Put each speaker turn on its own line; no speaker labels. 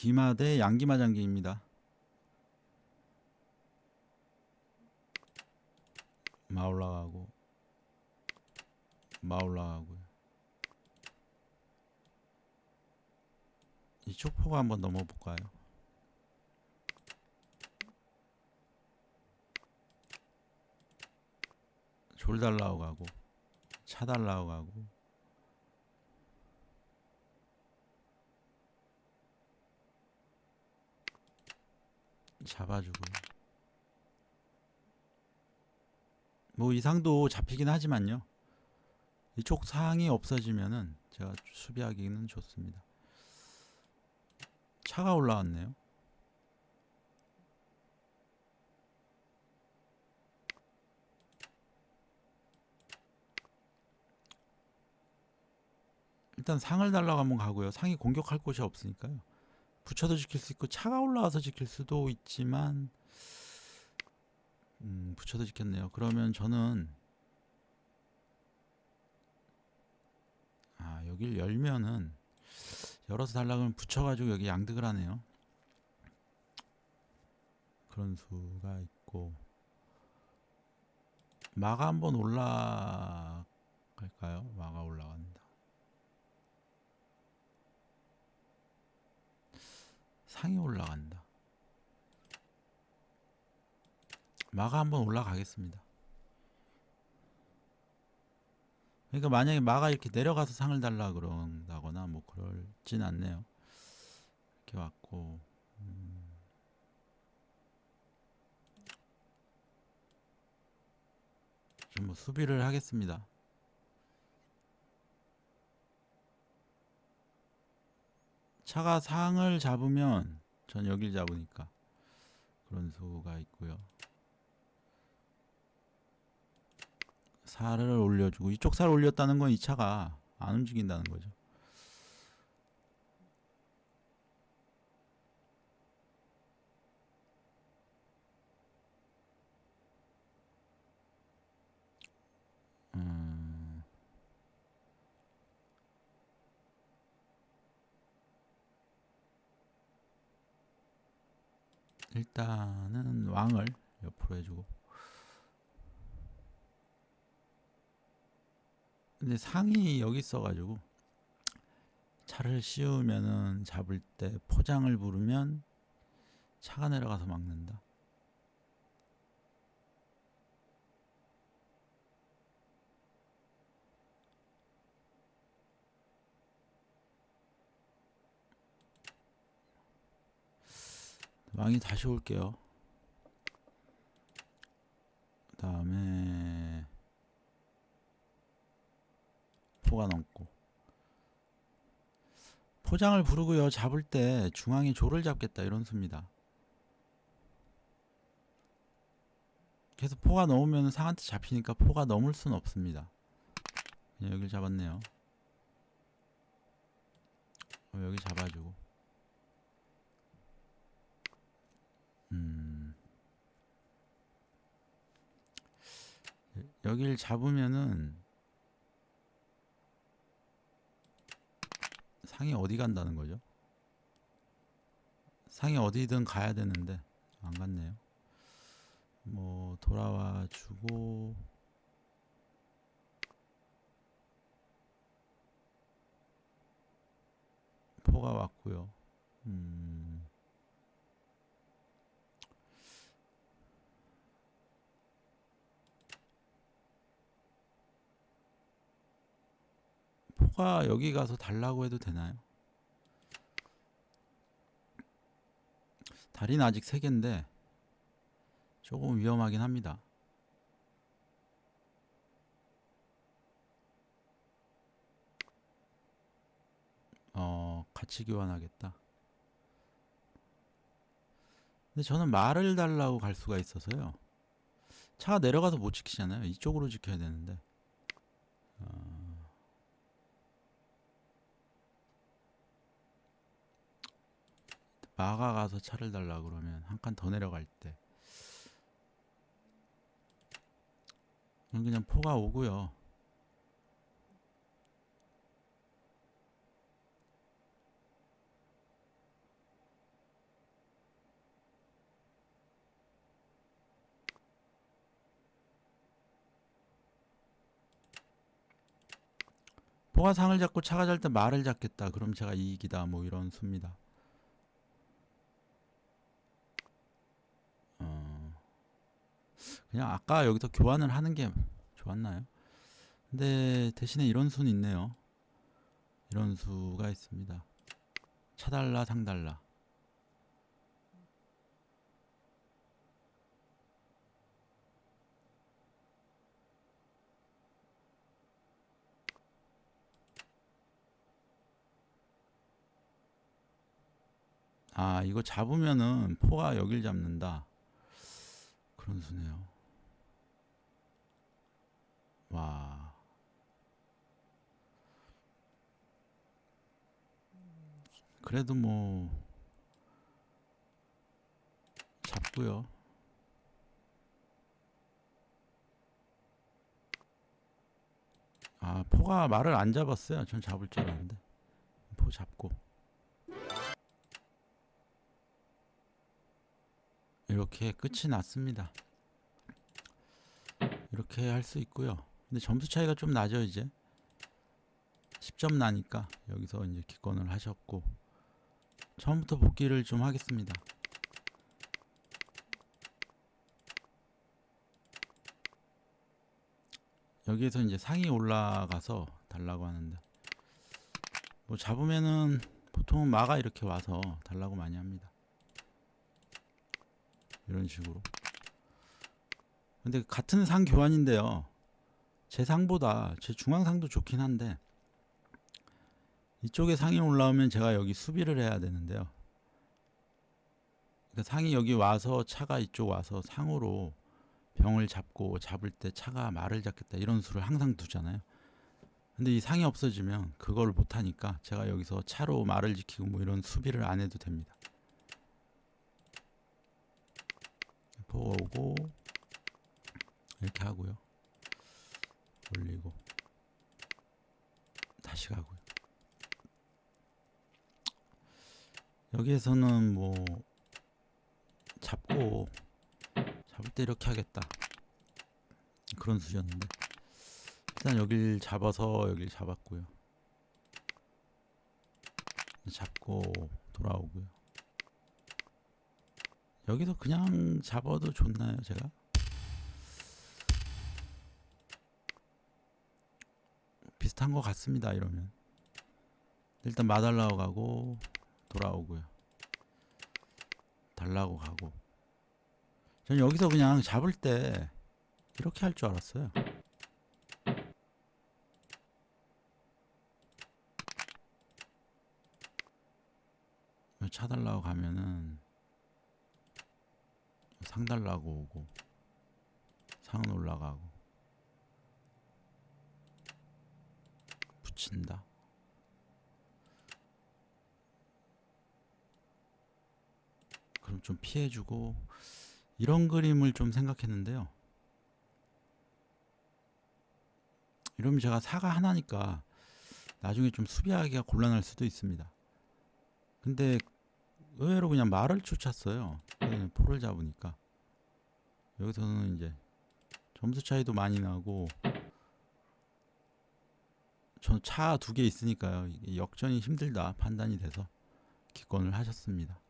기마 대 양기마 장기입니다. 마 올라가고 마 올라가고요. 이 촉포가 한번 넘어 볼까요? 졸 달라고 가고 차 달라고 가고 잡아주고요. 뭐 이상도 잡히긴 하지만요. 이쪽 사항이 없어지면은 제가 수비하기는 좋습니다. 차가 올라왔네요. 일단 상을 달라고 한번 가고요. 상이 공격할 곳이 없으니까요. 붙여도 지킬 수 있고 차가 올라와서 지킬 수도 있지만 음, 붙여도 지켰네요. 그러면 저는 아 여길 열면은 열어서 달라고 하면 붙여가지고 여기 양득을 하네요. 그런 수가 있고 마가 한번 올라갈까요? 마가 올라간다. 상이 올라간다. 마가 한번 올라가겠습니다. 그러니까 만약에 마가 이렇게 내려가서 상을 달라 그런다거나 뭐 그럴진 않네요. 이렇게 왔고 음. 좀 뭐 수비를 하겠습니다. 차가 상을 잡으면 전 여길 잡으니까 그런 수가 있고요. 살을 올려주고 이쪽 살 올렸다는 건 이 차가 안 움직인다는 거죠. 일단은 왕을 옆으로 해주고 근데 상이 여기 있어가지고 차를 씌우면은 잡을 때 포장을 부르면 차가 내려가서 막는다. 왕이 다시 올게요. 그 다음에 포가 넘고 포장을 부르고요. 잡을 때 중앙에 조를 잡겠다 이런 수입니다. 계속 포가 넘으면 상한테 잡히니까 포가 넘을 수는 없습니다. 그냥 여길 잡았네요. 어, 여기 잡아주고 음. 여길 잡으면은 상이 어디 간다는 거죠? 상이 어디든 가야 되는데 안 갔네요. 뭐 돌아와 주고 포가 왔고요. 음. 포가 여기 가서 달라고 해도 되나요? 다리는 아직 3개인데 조금 위험하긴 합니다. 어, 같이 교환하겠다. 근데 저는 말을 달라고 갈 수가 있어서요. 차가 내려가서 못 지키잖아요. 이쪽으로 지켜야 되는데. 어... 막아가서 차를 달라 그러면 한 칸 더 내려갈 때 그냥 포가 오고요. 포가 상을 잡고 차가 잘 때 말을 잡겠다. 그럼 제가 이익이다. 뭐 이런 수입니다. 그냥 아까 여기서 교환을 하는 게 좋았나요? 근데 대신에 이런 수는 있네요. 이런 수가 있습니다. 차달라 상달라. 아, 이거 잡으면은 포가 여길 잡는다. 그런 수네요. 와. 그래도 뭐 잡고요. 아, 포가 말을 안 잡았어요. 전 잡을 줄 알았는데. 포 잡고. 이렇게 끝이 났습니다. 이렇게 할 수 있고요. 근데 점수 차이가 좀 나죠, 이제. 10점 나니까 여기서 이제 기권을 하셨고 처음부터 복귀를 좀 하겠습니다. 여기에서 이제 상이 올라가서 달라고 하는데 뭐 잡으면은 보통은 마가 이렇게 와서 달라고 많이 합니다. 이런 식으로. 근데 같은 상 교환인데요. 제 상보다 제 중앙상도 좋긴 한데 이쪽에 상이 올라오면 제가 여기 수비를 해야 되는데요. 그러니까 상이 여기 와서 차가 이쪽 와서 상으로 병을 잡고 잡을 때 차가 말을 잡겠다 이런 수를 항상 두잖아요. 근데 이 상이 없어지면 그걸 못 하니까 제가 여기서 차로 말을 지키고 뭐 이런 수비를 안 해도 됩니다. 오고 이렇게 하고요. 올리고 다시 가고요. 여기에서는 뭐 잡고 잡을 때 이렇게 하겠다 그런 수였는데 일단 여길 잡아서 여길 잡았고요. 잡고 돌아오고요. 여기서 그냥 잡아도 좋나요, 제가? 비슷한 것 같습니다, 이러면. 일단 마달라고 가고, 돌아오고요. 달라고 가고. 전 여기서 그냥 잡을 때 이렇게 할 줄 알았어요. 차달라고 가면은 상 달라고 오고 상은 올라가고 붙인다. 그럼 좀 피해주고 이런 그림을 좀 생각했는데요. 이러면 제가 사가 하나니까 나중에 좀 수비하기가 곤란할 수도 있습니다. 근데 의외로 그냥 말을 쫓았어요. 포를 잡으니까 여기서는 이제 점수 차이도 많이 나고 전차두 개 있으니까요. 역전이 힘들다 판단이 돼서 기권을 하셨습니다.